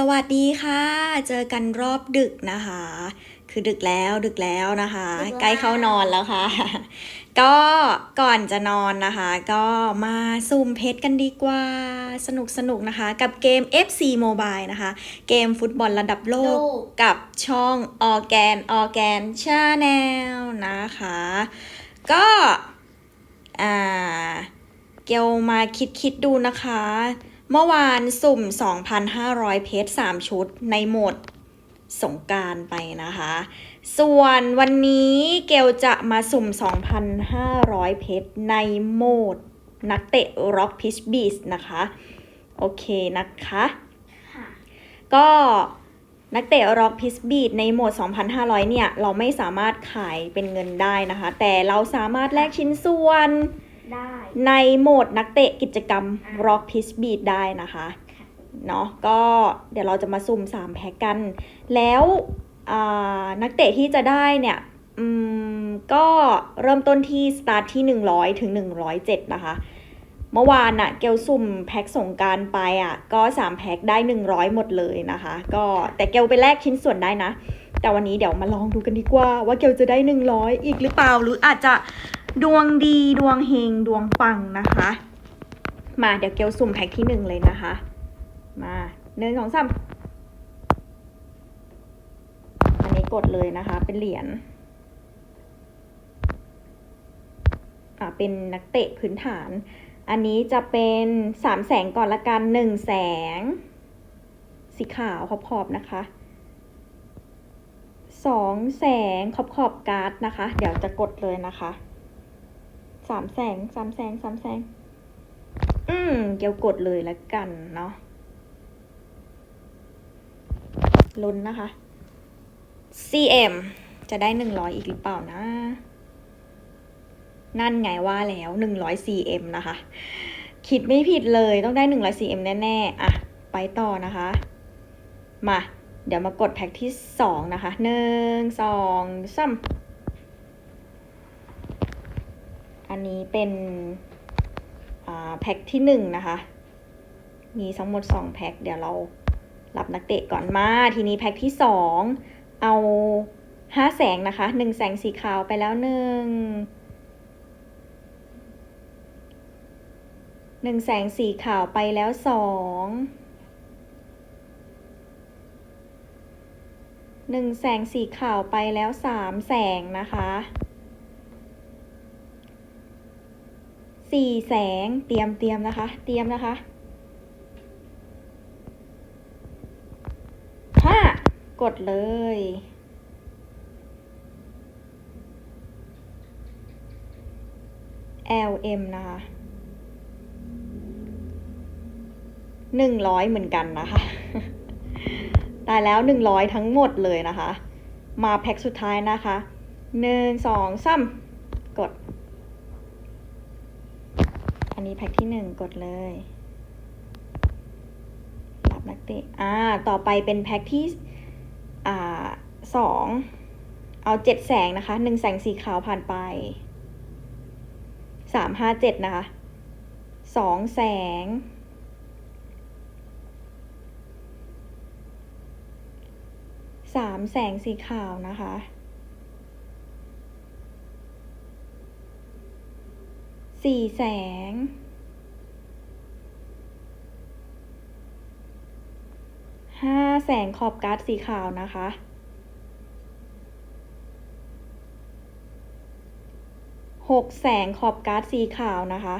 สวัสดีค่ะ เจอกันรอบดึกนะคะ คือดึกแล้วดึกแล้วนะคะดึกแล้วใกล้เข้านอนแล้วค่ะ ก็ก่อนจะนอนนะคะ ก็มาซูมเพชรกันดีกว่า สนุกสนุกนะคะ กับเกม FC Mobile นะคะ เกมฟุตบอลระดับโลกโลกกับช่อง Organ Organ Channel นะคะ ก็อ่าเกลมาคิดคิดดูนะคะ เมื่อวานสุ่ม 2,500 เพชร 3 ชุดในโหมดสงกรารไปนะคะ ส่วนวันนี้เกลจะมาสุ่ม 2,500 เพชร ในโหมด นักเตะ Rock Pitch Beast นะคะ โอเคนะคะค่ะก็นักเตะ Rock Pitch Beat ในโหมด 2,500 เนี่ย เราไม่สามารถขายเป็นเงินได้นะคะ แต่เราสามารถแลกชิ้นส่วน ได้ในโหมดนักเตะกิจกรรมอ่า Rock Pitch Beat ได้นะคะเนาะก็เดี๋ยวเราจะมาสุ่ม 3 แพ็กกัน แล้วอ่านักเตะที่จะได้เนี่ยอืมก็เริ่มต้นที่สตาร์ทที่ 100 ถึง 107 นะคะ เมื่อวานน่ะเกลสุ่มแพ็กส่งกรารไปอะก็3แพ็กได้ 100 หมดเลยนะคะ ก็แต่เกลไปแลกชิ้นส่วนได้นะ แต่วันนี้เดี๋ยวมาลองดูกันดีกว่า ว่าเกลจะได้ 100 อีกหรือเปล่าหรืออาจจะ ดวงดีดวงเฮงดวงปังนะคะ มาเดี๋ยวเกลสุ่มแพ็กที่1เลยนะคะ มาหนึ่งสองสามอันนี้กดเลยนะคะ เป็นเหรียญอ่าเป็นนักเตะพื้นฐาน อันนี้จะเป็นสามแสงก่อนละกันหนึ่งแสง สีขาวขอบขอบๆนะคะสองแสงขอบขอบๆการ์ดนะคะ เดี๋ยวจะกดเลยนะคะ สามแสงสามแสงสามแสง อืม เกี่ยวกดเลยละกันเนาะลุ้นนะคะ CM จะได้หนึ่งร้อยอีกหรือเปล่านะ นั่นไงว่าแล้วหนึ่งร้อย CM นะคะ คิดไม่ผิดเลยต้องได้หนึ่งร้อย CM แน่ๆ อะ ไปต่อนะคะ มา เดี๋ยวมากดแพ็กที่สองนะคะหนึ่งสองสาม อันนี้เป็นแพ็กที่หนึ่งนะคะ มีทั้งหมดสองแพ็กเดี๋ยวเรารับนักเตะก่อนมาทีนี้แพ็กที่สองเอาห้าแสงนะคะหนึ่งแสงสีขาวไปแล้วหนึ่งหนึ่งแสงสีขาวไปแล้วสองหนึ่งแสงสีขาวไปแล้วสามแสงนะคะ สี่แสงเตรียมเตรียมนะคะ เตรียมนะคะห้ากดเลย LM นะคะหนึ่งร้อยเหมือนกันนะคะตายแล้วหนึ่งร้อยทั้งหมดเลยนะคะ มาแพ็คสุดท้ายนะคะหนึ่งสองสามกด อันนี้แพ็คที่หนึ่งกดเลย รับนักเตะ อ่า ต่อไปเป็นแพ็คที่ อ่าสอง เอาเจ็ดแสงนะคะ หนึ่งแสงสีขาวผ่านไป สามห้าเจ็ดนะคะ สองแสง สามแสงสีขาวนะคะ สี่แสง ห้าแสงขอบการ์ดสีขาวนะคะ หกแสงขอบการ์ดสีขาวนะคะ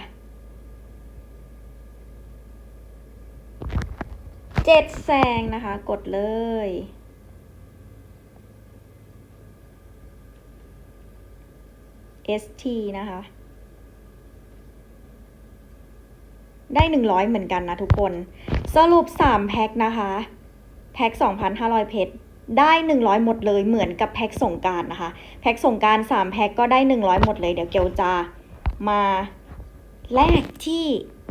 เจ็ดแสงนะคะ กดเลย ST นะคะ ได้หนึ่งร้อยเหมือนกันนะทุกคน สรุปสามแพ็คนะคะ แพ็ค 2,500 เพชรได้ 100 หมดเลยเหมือนกับแพ็คส่งการนะคะ แพ็คส่งกราร 3 แพ็คก็ได้ 100 หมดเลย เดี๋ยวเกียวจะมาแลกที่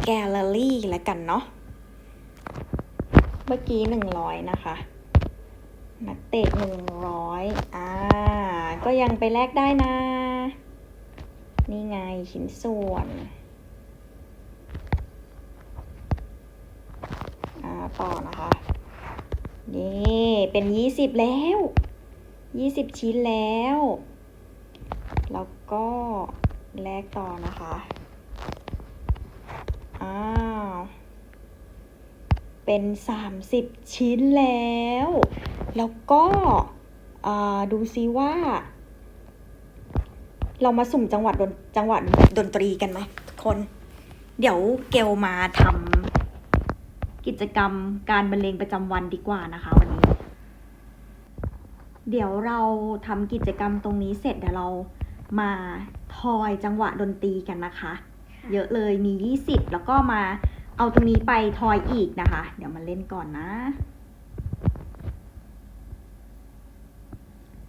แกลเลอรี่แล้วกันเนาะ เมื่อกี้ 100 นะคะ นักเตะ 100 อ่า ก็ยังไปแลกได้นะ นี่ไงชิ้นส่วน อ่า ต่อนะคะ นี่เป็นยี่สิบแล้วยี่สิบชิ้นแล้ว แล้วก็แลกต่อนะคะ อ้าว เป็นสามสิบชิ้นแล้ว แล้วก็ดูซิว่า เรามาสุ่มจังหวัดดนจังหวัดดนตรีกันไหมทุกคน เดี๋ยวเกลมาทำ กิจกรรมการบรรเลงประจำวันดีกว่านะคะวันนี้ เดี๋ยวเราทำกิจกรรมตรงนี้เสร็จเดี๋ยวเรามาทอยจังหวะดนตรีกันนะคะ เยอะเลยมี 20 แล้วก็มาเอาตรงนี้ไปทอยอีกนะคะ เดี๋ยวมาเล่นก่อนนะ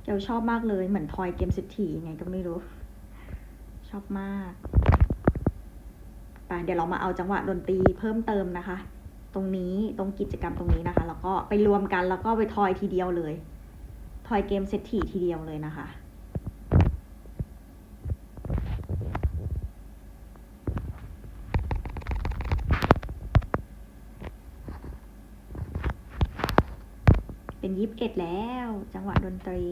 เกลชอบมากเลยเหมือนทอยเกมสิทธียังไงก็ไม่รู้ ชอบมากไปเดี๋ยวเรามาเอาจังหวะดนตรีเพิ่มเติมนะคะ ตรงนี้ตรงกิจกรรมตรงนี้นะคะ แล้วก็ไปรวมกันแล้วก็ไปทอยทีเดียวเลยทอยเกมเซตถีทีเดียวเลยนะคะ เป็นยิบเอ็ดแล้ว จังหวะดนตรี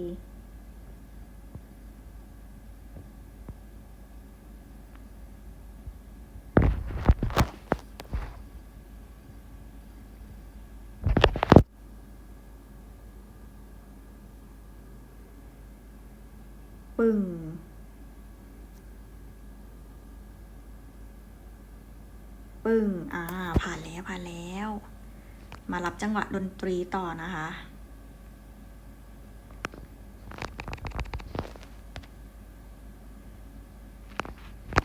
ปึ้ง ปึ้ง อ่า ผ่านแล้วผ่านแล้ว มารับจังหวะดนตรีต่อนะคะ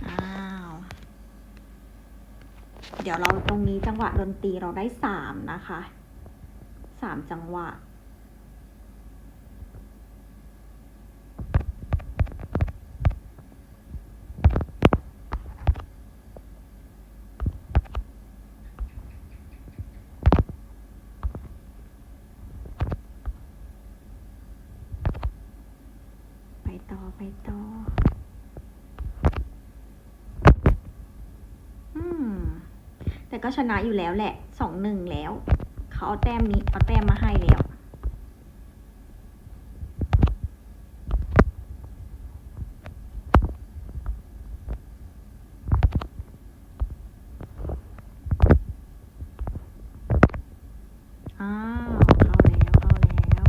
อ้าว เดี๋ยวเราตรงนี้จังหวะดนตรีเราได้สามนะคะ สามจังหวะ ต่อไปต่อ อืม แต่ก็ชนะอยู่แล้วแหละ สองหนึ่งแล้ว เขาเอาแต้มนี้ เอาแต้มมาให้แล้ว อ้าว เข้าแล้ว เข้าแล้ว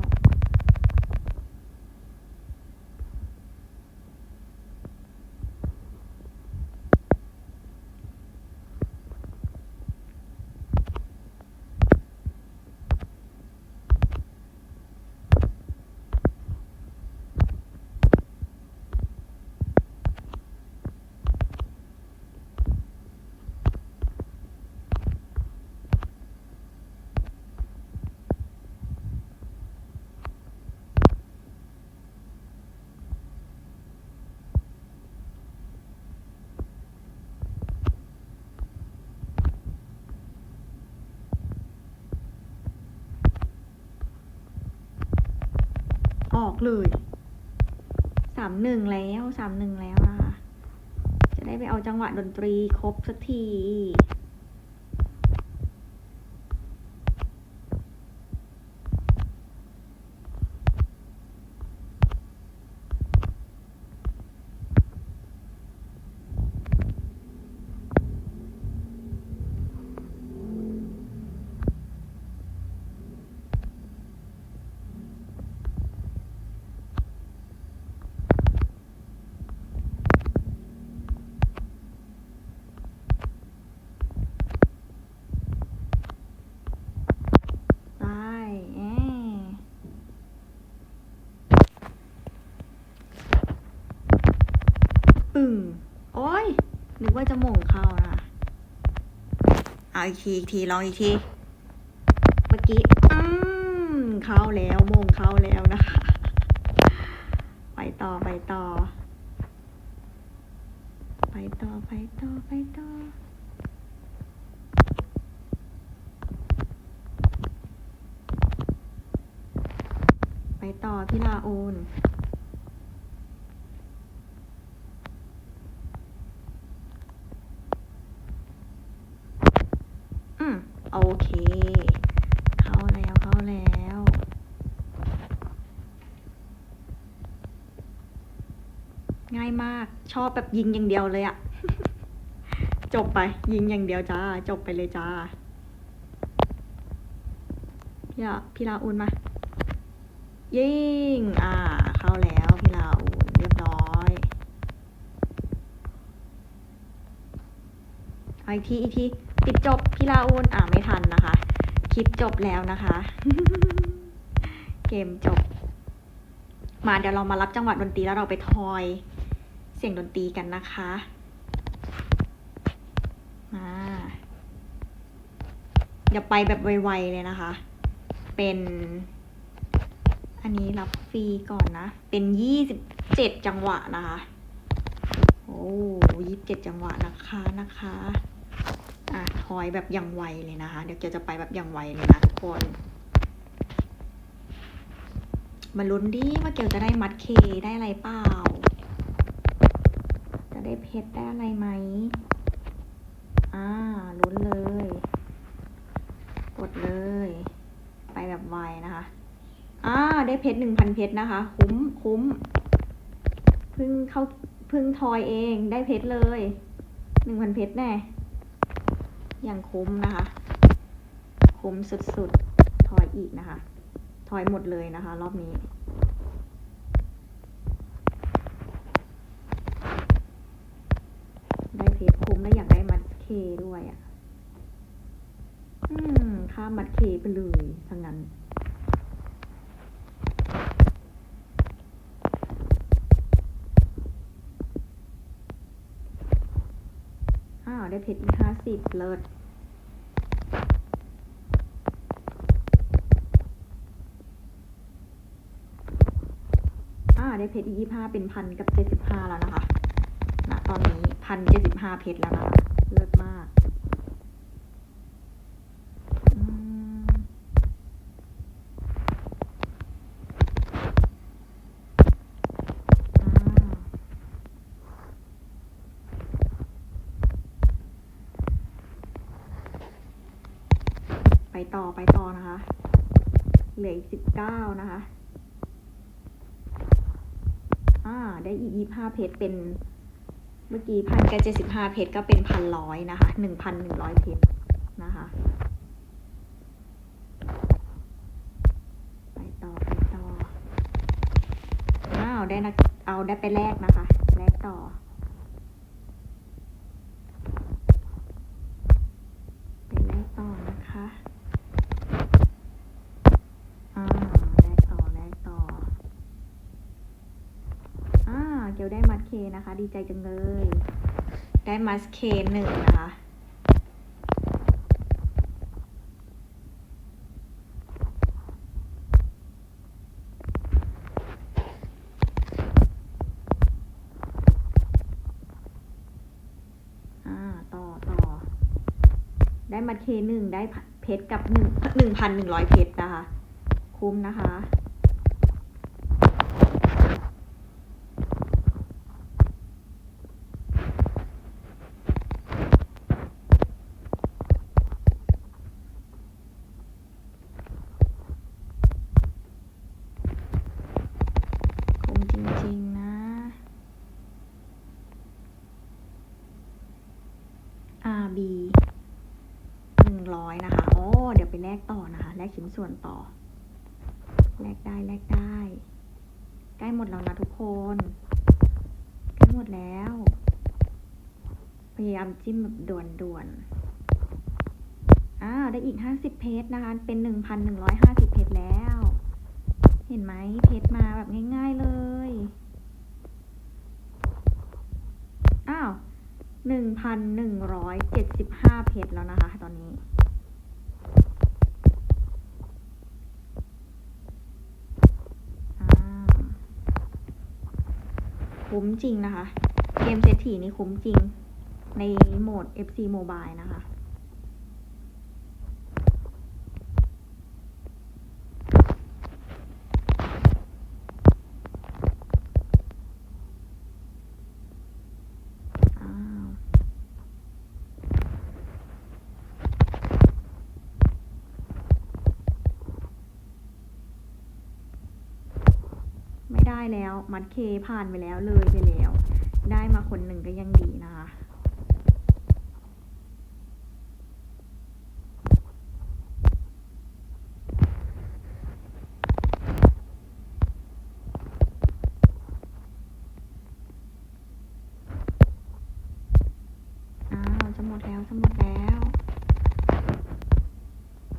ออกเลยสามหนึ่งแล้วสามหนึ่งแล้วนะคะ จะได้ไปเอาจังหวะดนตรีครบสักที ไปเอ๊ะปึ่ง โอ้ย นึ กว่าจะหม่งเข้านะเอาอีกทีอีกทีลองอีกที เมื่อกี้อืมเข้าแล้วโมงเข้าแล้วนะคะ ไปต่อไปต่อ ไปต่อไปต่อไปต่อไปต่อพี่ลาโอน โอเค เข้าแล้วเข้าแล้ว ง่ายมากชอบแบบยิงอย่างเดียวเลยอะจบไป ยิงอย่างเดียวจ้า จบไปเลยจ้า พี่ลาพี่ลาอุนมา ยิง อ่า เข้าแล้วพี่ลาอุนเรียบร้อยอีกทีอีกที ปิดจบพี่ลาอุนอ่าไม่ทันนะคะ คลิปจบแล้วนะคะ เกมจบ มาเดี๋ยวเรามารับจังหวะดนตรีแล้วเราไปทอยเสียงดนตรีกันนะคะ มาเดี๋ยวไปแบบไวๆเลยนะคะ เป็น อันนี้รับฟรีก่อนนะ เป็นยี่สิบเจ็ดจังหวะนะคะ โอ้ยี่สิบเจ็ดจังหวะนะคะนะคะ ทอยแบบย่างไวเลยนะคะ เดี๋ยวเกียวจะไปแบบย่างไวเลยนะทุกคนมาลุ้นดิว่าเกียวจะได้มัดเคได้อะไรเปล่า จะได้เพชรได้อะไรไหมอ่าลุ้นเลย กดเลย ไปแบบไวนะคะอ่าได้เพชรหนึ่งพันเพชรนะคะ คุ้มคุ้มเพึ่งเข้าเพึ่งทอยเองได้เพชรเลยหนึ่งพันเพชรแน่ ย่างคุ้มนะคะ คุ้มสุดๆทอยอีกนะคะทอยหมดเลยนะคะ รอบนี้ได้เพชรคุ้มแล้วอยากได้มัดเคด้วยอะ่ะ อืม ข้ามมัดเคไปเลยทั้งนั้น อ้าว ได้ เพชรอีกห้าสิบเลิศอ่าได้เพชรยี่ห้าเป็นพันกับเจ็ดสิบห้าแล้วนะคะ ณ ตอนนี้พันเจ็ดสิบห้าเพชรแล้วนะคะ เลิศมากอืมอ่า ไป ต่อไปต่อนะคะ เหลืออีกสิบเก้านะคะ อ่า ได้อีกยี่ห้าเพชรเป็น เมื่อกี้พันกับเจ็ดสิบห้าเพชรก็เป็นพันร้อยนะคะหนึ่งพันหนึ่งร้อยเพชรนะคะ ไปต่อไปต่อ อ้าว ได้นะเอาได้ไปแลกนะคะ แลกต่อ ไปแลกต่อนะคะ อ่า แลกต่อ แลกต่อ อ่าได้มัดเคนะคะ ดีใจจังเลย ได้มัดเคหนึ่งนะคะอ่าต่อต่อได้มัดเคหนึ่งได้เพชรกับหนึ่งหนึ่งพันหนึ่งร้อยเพชรนะคะ คุ้มนะคะ ร้อยนะคะ โอ้ เดี๋ยวไปแลกต่อนะคะ แลกชิ้นส่วนต่อ แลกได้ แลกได้ ใกล้หมดแล้วนะทุกคน ใกล้หมดแล้ว พยายามจิ้มแบบด่วนด่วนอ้าว ได้อีกห้าสิบเพจนะคะ เป็นหนึ่งพันหนึ่งร้อยห้าสิบเพจแล้ว เห็นไหม เพจมาแบบง่ายๆเลย อ้าวหนึ่งพันหนึ่งร้อยเจ็ดสิบห้าเพจแล้วนะคะ ตอนนี้ คุ้มจริงนะคะ เกมเศรษฐีนี่คุ้มจริงในโหมด FC Mobile นะคะ อ้าว ไม่ได้ แล้ว มัดเคผ่านไปแล้วเลยไปแล้ว ได้มาคนหนึ่งก็ยังดีนะคะ อ้าวจะหมดแล้วจะหมดแล้ว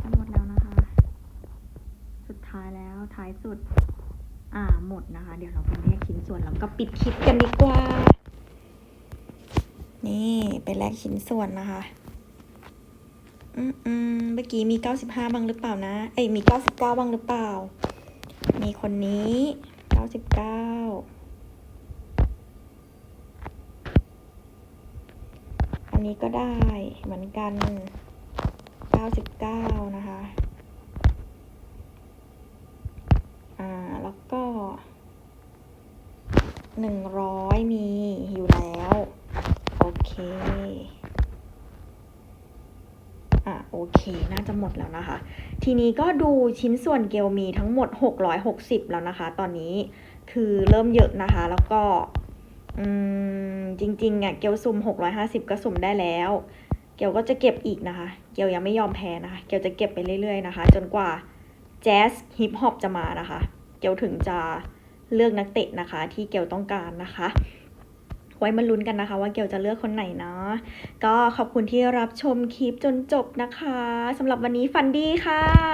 จะหมดแล้วนะคะ สุดท้ายแล้วท้ายสุด อ่าหม ดนะคะ เดี๋ยวเราไปแลกชิ้นส่วนแล้วก็ปิดคลิปกันดีกว่า นี่ไปแลกชิ้นส่วนนะคะ อืมอืมเมื่อกี้มีเก้าสิบห้าบ้างหรือเปล่านะ เอ้ยมีเก้าสิบเก้าบ้างหรือเปล่า มีคนนี้เก้าสิบเก้าอันนี้ก็ได้เหมือนกัน99นะคะ อ่า แล้วก็ 100มีอยู่แล้ว โอเค อะ โอเค น่าจะหมดแล้วนะคะ ทีนี้ก็ดูชิ้นส่วนเกลมีทั้งหมด 660 แล้วนะคะ ตอนนี้คือเริ่มเยอะนะคะ แล้วก็อืมจริงๆอะเกลซุ่ม 650 ก็สุ่มได้แล้ว เกลก็จะเก็บอีกนะคะ เกลยังไม่ยอมแพ้นะคะ เกลจะเก็บไปเรื่อยๆนะคะ จนกว่าแจ๊สฮิปฮอปจะมานะคะ เกลถึงจะ เลือกนักเตะนะคะ ที่เกลต้องการนะคะไว้มาลุ้นกันนะคะว่าเกลจะเลือกคนไหนเนาะ ก็ขอบคุณที่รับชมคลิปจนจบนะคะสำหรับวันนี้ฟันดี้ค่ะ